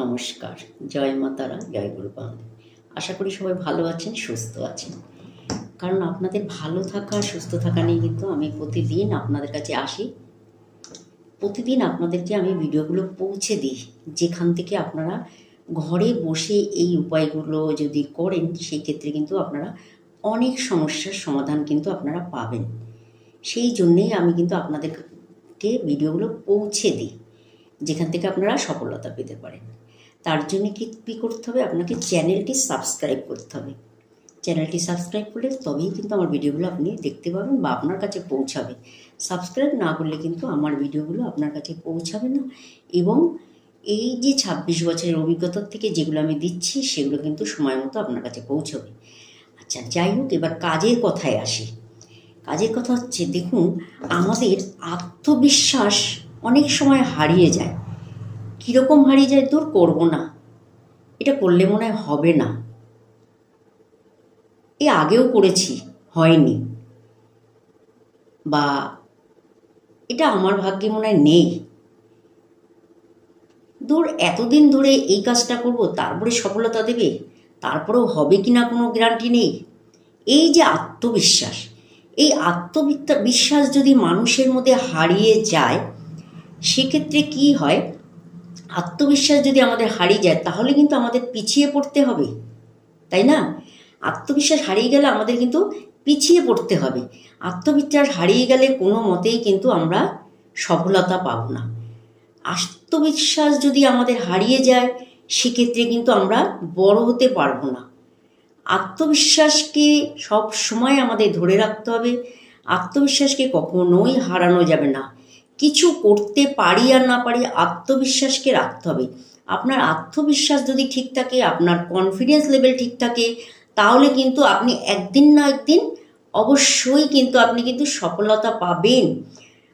নমস্কার। জয় মাতারা জয় গুরুপান্ত আশা করি সবাই ভালো আছেন, সুস্থ আছেন। কারণ আপনাদের ভালো থাকা, সুস্থ থাকা নিয়ে কিন্তু আমি প্রতিদিন আপনাদের কাছে আসি। প্রতিদিন আপনাদেরকে আমি ভিডিওগুলো পৌঁছে দিই। যেখান থেকে আপনারা ঘরে বসে এই উপায়গুলো যদি করেন, সেই ক্ষেত্রে কিন্তু আপনারা অনেক সমস্যার সমাধান কিন্তু আপনারা পাবেন। সেই জন্যেই আমি কিন্তু আপনাদেরকে ভিডিওগুলো পৌঁছে দিই। যেখান থেকে আপনারা সফলতা পেতে পারেন। তার জন্য কি, কী করতে হবে? আপনাকে চ্যানেলটি সাবস্ক্রাইব করতে হবে। চ্যানেলটি সাবস্ক্রাইব করলে তবেই কিন্তু আমার ভিডিওগুলো আপনি দেখতে পাবেন বা আপনার কাছে পৌঁছাবে। সাবস্ক্রাইব না করলে কিন্তু আমার ভিডিওগুলো আপনার কাছে পৌঁছাবে না এবং এই যে ছাব্বিশ বছরের অভিজ্ঞতার থেকে যেগুলো আমি দিচ্ছি, সেগুলো কিন্তু সময় মতো আপনার কাছে পৌঁছবে। আচ্ছা যাই হোক, এবার কাজের কথায় আসি। কাজের কথা হচ্ছে, দেখুন, আমাদের আত্মবিশ্বাস অনেক সময় হারিয়ে যায়। কীরকম হারিয়ে যায় তোর করব না। এটা করলে মনে হয় হবে না। এ আগেও করেছি, হয়নি। বা এটা আমার ভাগ্যে মনে হয় নেই। দূর এতদিন ধরে এই কাজটা করব, তারপরে সফলতা দেবে, তারপরেও হবে কি না কোনো গ্যারান্টি নেই। এই যে আত্মবিশ্বাস, এই আত্মবিদ্যা বিশ্বাস যদি মানুষের মধ্যে হারিয়ে যায় সেক্ষেত্রে কি হয়? আত্মবিশ্বাস যদি আমাদের হারিয়ে যায়, তাহলে কিন্তু আমাদের পিছিয়ে পড়তে হবে। তাই না? আত্মবিশ্বাস হারিয়ে গেলে আমাদের কিন্তু পিছিয়ে পড়তে হবে। আত্মবিশ্বাস হারিয়ে গেলে কোনো মতেই কিন্তু আমরা সফলতা পাব না। আত্মবিশ্বাস যদি আমাদের হারিয়ে যায়, সেক্ষেত্রে কিন্তু আমরা বড় হতে পারব না। আত্মবিশ্বাসকে সব সময় আমাদের ধরে রাখতে হবে। আত্মবিশ্বাসকে কখনোই হারানো যাবে না। কিছু করতে পারি আর না পারি আত্মবিশ্বাসকে রাখতে হবে। আপনার আত্মবিশ্বাস যদি ঠিক থাকে, আপনার কনফিডেন্স লেভেল ঠিক থাকে, তাহলে কিন্তু আপনি একদিন না একদিন অবশ্যই কিন্তু আপনি কিন্তু সফলতা পাবেন।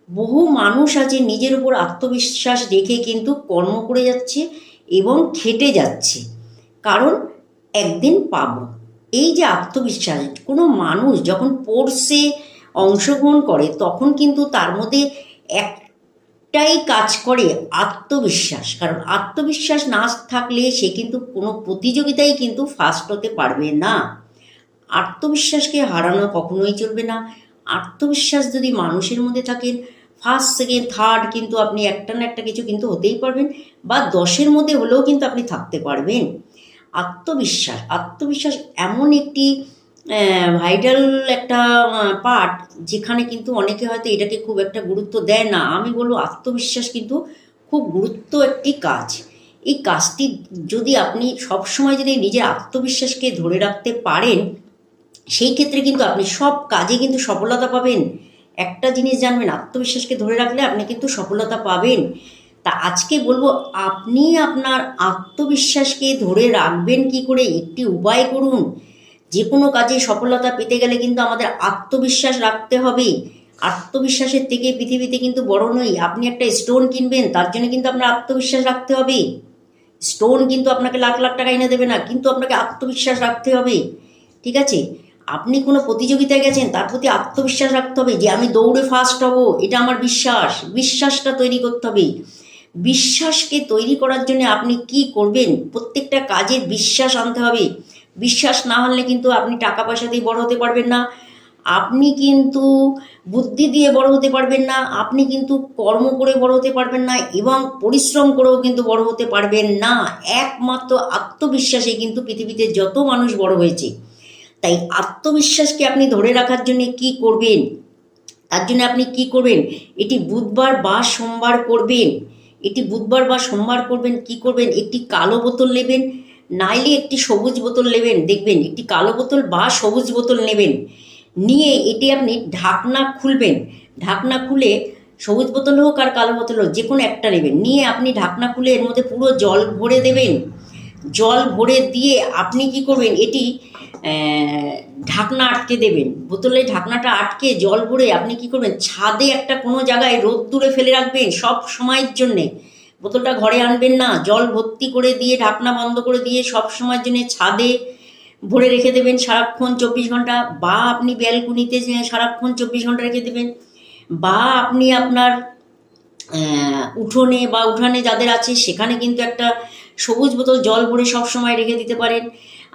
বহু মানুষ আছে নিজের উপর আত্মবিশ্বাস রেখে কিন্তু কর্ম করে যাচ্ছে এবং খেটে যাচ্ছে। কারণ একদিন পাব। এই যে আত্মবিশ্বাস, কোনো মানুষ যখন পড়ছে অংশগ্রহণ করে, তখন কিন্তু তার মধ্যে একটাই কাজ করে আত্মবিশ্বাস। কারণ আত্মবিশ্বাস না থাকলে সে কিন্তু কোনো প্রতিযোগিতায় কিন্তু ফার্স্ট হতে পারবে না। আত্মবিশ্বাসকে হারানো কখনোই চলবে না। আত্মবিশ্বাস যদি মানুষের মধ্যে থাকেন ফার্স্ট সেকেন্ড থার্ড কিন্তু আপনি একটা না একটা কিছু কিন্তু হতেই পারবেন বা দশের মধ্যে হলেও কিন্তু আপনি থাকতে পারবেন। আত্মবিশ্বাস আত্মবিশ্বাস এমন একটি ভাইটাল একটা পার্ট যেখানে কিন্তু অনেকে হয়তো এটাকে খুব একটা গুরুত্ব দেয় না। আমি বলব আত্মবিশ্বাস কিন্তু খুব গুরুত্ব একটি কাজ। এই কাজটি যদি আপনি সবসময় যদি নিজের আত্মবিশ্বাসকে ধরে রাখতে পারেন, সেই ক্ষেত্রে কিন্তু আপনি সব কাজে কিন্তু সফলতা পাবেন। একটা জিনিস জানবেন, আত্মবিশ্বাসকে ধরে রাখলে আপনি কিন্তু সফলতা পাবেন। তা আজকে বলব, আপনি আপনার আত্মবিশ্বাসকে ধরে রাখবেন কি করে? একটি উপায় করুন। যে কোনো কাজে সফলতা পেতে গেলে কিন্তু আমাদের আত্মবিশ্বাস রাখতে হবে। আত্মবিশ্বাসের থেকে পৃথিবীতে কিন্তু বড় নই। আপনি একটা স্টোন কিনবেন, তার জন্য কিন্তু আপনার আত্মবিশ্বাস রাখতে হবে। স্টোন কিন্তু আপনাকে লাখ লাখ টাকা এনে দেবে না, কিন্তু আপনাকে আত্মবিশ্বাস রাখতে হবে। ঠিক আছে? আপনি কোনো প্রতিযোগিতায় গেছেন, তার প্রতি আত্মবিশ্বাস রাখতে হবে যে, আমি দৌড়ে ফার্স্ট হব, এটা আমার বিশ্বাস। বিশ্বাসটা তৈরি করতে হবে। বিশ্বাসকে তৈরি করার জন্য আপনি কি করবেন? প্রত্যেকটা কাজে বিশ্বাস আনতে হবে। বিশ্বাস না হলে কিন্তু আপনি টাকা পয়সা দিয়ে বড় হতে পারবেন না। আপনি কিন্তু বুদ্ধি দিয়ে বড় হতে পারবেন না, আপনি কিন্তু কর্ম করে বড় হতে পারবেন না এবং পরিশ্রম করেও কিন্তু বড় হতে পারবেন না। একমাত্র আত্মবিশ্বাসে কিন্তু পৃথিবীতে যত মানুষ বড় হয়েছে, তাই আত্মবিশ্বাসকে আপনি ধরে রাখার জন্য কি করবেন? তার জন্য আপনি কি করবেন? এটি বুধবার বা সোমবার করবেন। এটি বুধবার বা সোমবার করবেন, কি করবেন? একটি কালো বোতল নেবেন নাইলে একটি সবুজ বোতল নেবেন, দেখবেন, একটি কালো বোতল বা সবুজ বোতল নেবেন। নিয়ে এটি আপনি ঢাকনা খুলবেন। ঢাকনা খুলে সবুজ বোতল হোক আর কালো বোতল হোক যে কোনো একটা নেবেন। নিয়ে আপনি ঢাকনা খুলে এর মধ্যে পুরো জল ভরে দেবেন। জল ভরে দিয়ে আপনি কি করবেন, এটি ঢাকনা আটকে দেবেন। বোতলে ঢাকনাটা আটকে জল ভরে আপনি কি করবেন, ছাদে একটা কোনো জায়গায় রোদ দূরে ফেলে রাখবেন সব সময়ের জন্যে। বোতলটা ঘরে আনবেন না, জল ভর্তি করে দিয়ে, ঢাকনা বন্ধ করে দিয়ে সব সময়ের জন্য ছাদে ভরে রেখে দেবেন সারাক্ষণ চব্বিশ ঘণ্টা। বা আপনি ব্যালকুনিতে সারাক্ষণ চব্বিশ ঘণ্টা রেখে দেবেন। বা আপনি আপনার উঠোনে বা উঠানে যাদের আছে, সেখানে কিন্তু একটা সবুজ বোতল জল ভরে সব সময় রেখে দিতে পারেন।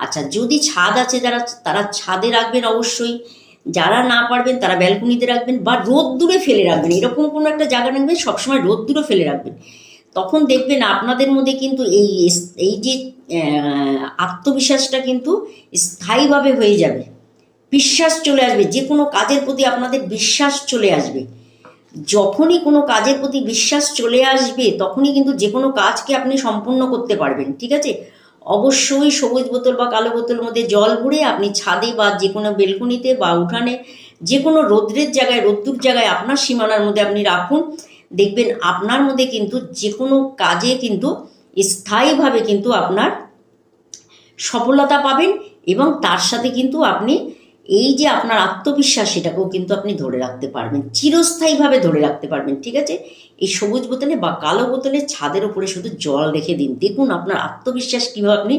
আচ্ছা যদি ছাদ আছে যারা, তারা ছাদে রাখবেন অবশ্যই। যারা না পারবেন, তারা ব্যালকনিতে রাখবেন বা রোদ দূরে ফেলে রাখবেন। এরকম কোনো একটা জায়গা রাখবেন সবসময় রোদ দূরে ফেলে রাখবেন। তখন দেখবেন আপনাদের মধ্যে কিন্তু এই এই যে আত্মবিশ্বাসটা কিন্তু স্থায়ীভাবে হয়ে যাবে। বিশ্বাস চলে আসবে, যে কোনো কাজের প্রতি আপনাদের বিশ্বাস চলে আসবে। যখনই কোনো কাজের প্রতি বিশ্বাস চলে আসবে, তখনই কিন্তু যে কোনো কাজকে আপনি সম্পূর্ণ করতে পারবেন, ঠিক আছে? অবশ্যই সবুজ বোতল বা কালো বোতলের মধ্যে জল ভরে আপনি ছাদে বা যে কোনো বেলকনিতে বা উঠানে, যে কোনো রৌদ্রের জায়গায়, রোদ্দুর জায়গায় আপনার সীমানার মধ্যে আপনি রাখুন। দেখবেন আপনার মধ্যে কিন্তু যে কোনো কাজে কিন্তু স্থায়ীভাবে কিন্তু আপনার সফলতা পাবেন এবং তার সাথে কিন্তু আপনি এই যে আপনার আত্মবিশ্বাস সেটাকেও কিন্তু আপনি ধরে রাখতে পারবেন, চিরস্থায়ীভাবে ধরে রাখতে পারবেন, ঠিক আছে? এই সবুজ বোতলে বা কালো বোতলে ছাদের উপরে শুধু জল রেখে দিন, দেখুন আপনার আত্মবিশ্বাস কীভাবে আপনি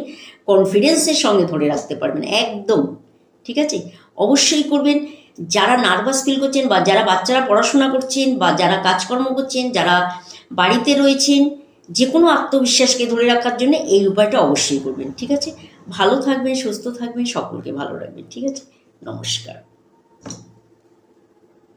কনফিডেন্সের সঙ্গে ধরে রাখতে পারবেন, একদম, ঠিক আছে? অবশ্যই করবেন যারা নার্ভাস ফিল করছেন বা যারা বাচ্চারা পড়াশোনা করছেন বা যারা কাজকর্ম করছেন, যারা বাড়িতে রয়েছেন যে কোনো আত্মবিশ্বাসকে ধরে রাখার জন্য এই উপায়টা অবশ্যই করবেন, ঠিক আছে? ভালো থাকবেন, সুস্থ থাকবেন, সকলকে ভালো রাখবেন, ঠিক আছে? নমস্কার।